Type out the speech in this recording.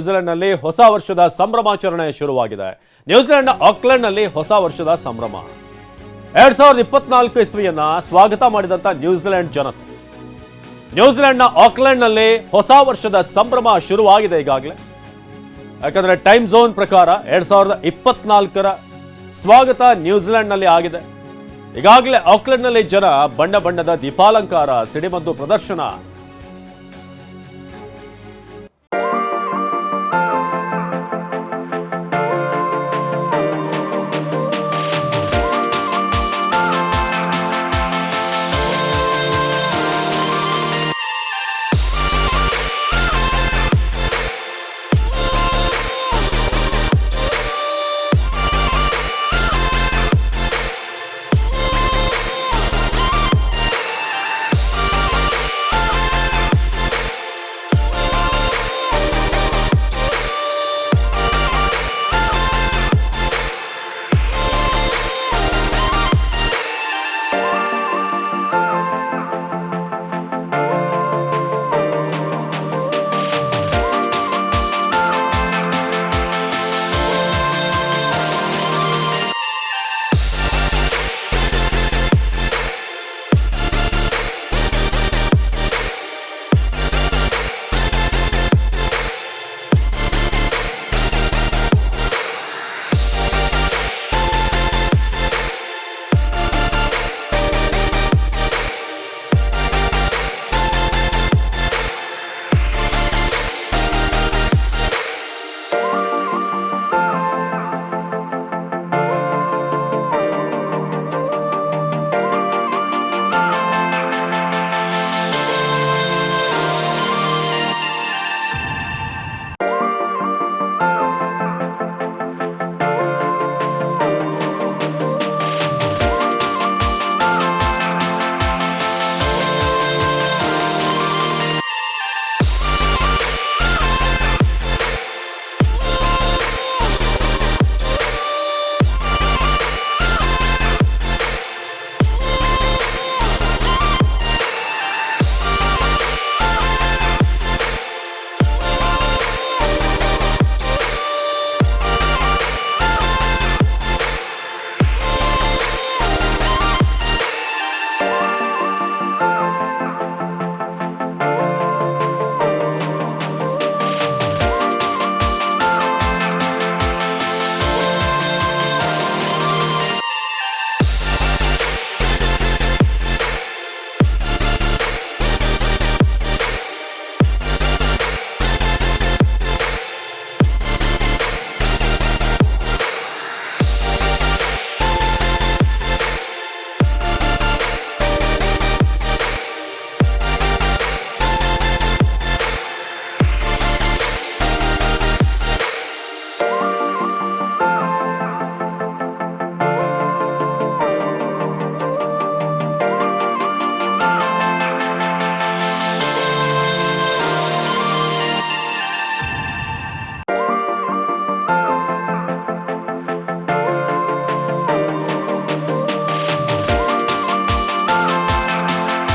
ನ್ಯೂಜಿಲೆಂಡ್ನಲ್ಲಿ ಹೊಸ ವರ್ಷದ ಸಂಭ್ರಮಾಚರಣೆ ಶುರುವಾಗಿದೆ. ನ್ಯೂಜಿಲೆಂಡ್ನ ಆಕ್ಲೆಂಡ್ನಲ್ಲಿ ಹೊಸ ವರ್ಷದ ಸಂಭ್ರಮ. ಎರಡ್ ಸಾವಿರದ ಇಪ್ಪತ್ನಾಲ್ಕು ಇಸ್ವಿಯನ್ನ ಸ್ವಾಗತ ಮಾಡಿದಂತ ನ್ಯೂಜಿಲೆಂಡ್ ಜನತೆ. ನ್ಯೂಜಿಲೆಂಡ್ನ ಆಕ್ಲೆಂಡ್ನಲ್ಲಿ ಹೊಸ ವರ್ಷದ ಸಂಭ್ರಮ ಶುರುವಾಗಿದೆ ಈಗಾಗಲೇ. ಯಾಕಂದ್ರೆ ಟೈಮ್ ಝೋನ್ ಪ್ರಕಾರ ಎರಡ್ ಸಾವಿರದ ಇಪ್ಪತ್ನಾಲ್ಕರ ಸ್ವಾಗತ ನ್ಯೂಜಿಲೆಂಡ್ನಲ್ಲಿ ಆಗಿದೆ. ಈಗಾಗಲೇ ಆಕ್ಲೆಂಡ್ನಲ್ಲಿ ಜನ ಬಣ್ಣ ಬಣ್ಣದ ದೀಪಾಲಂಕಾರ, ಸಿಡಿಮದ್ದು ಪ್ರದರ್ಶನ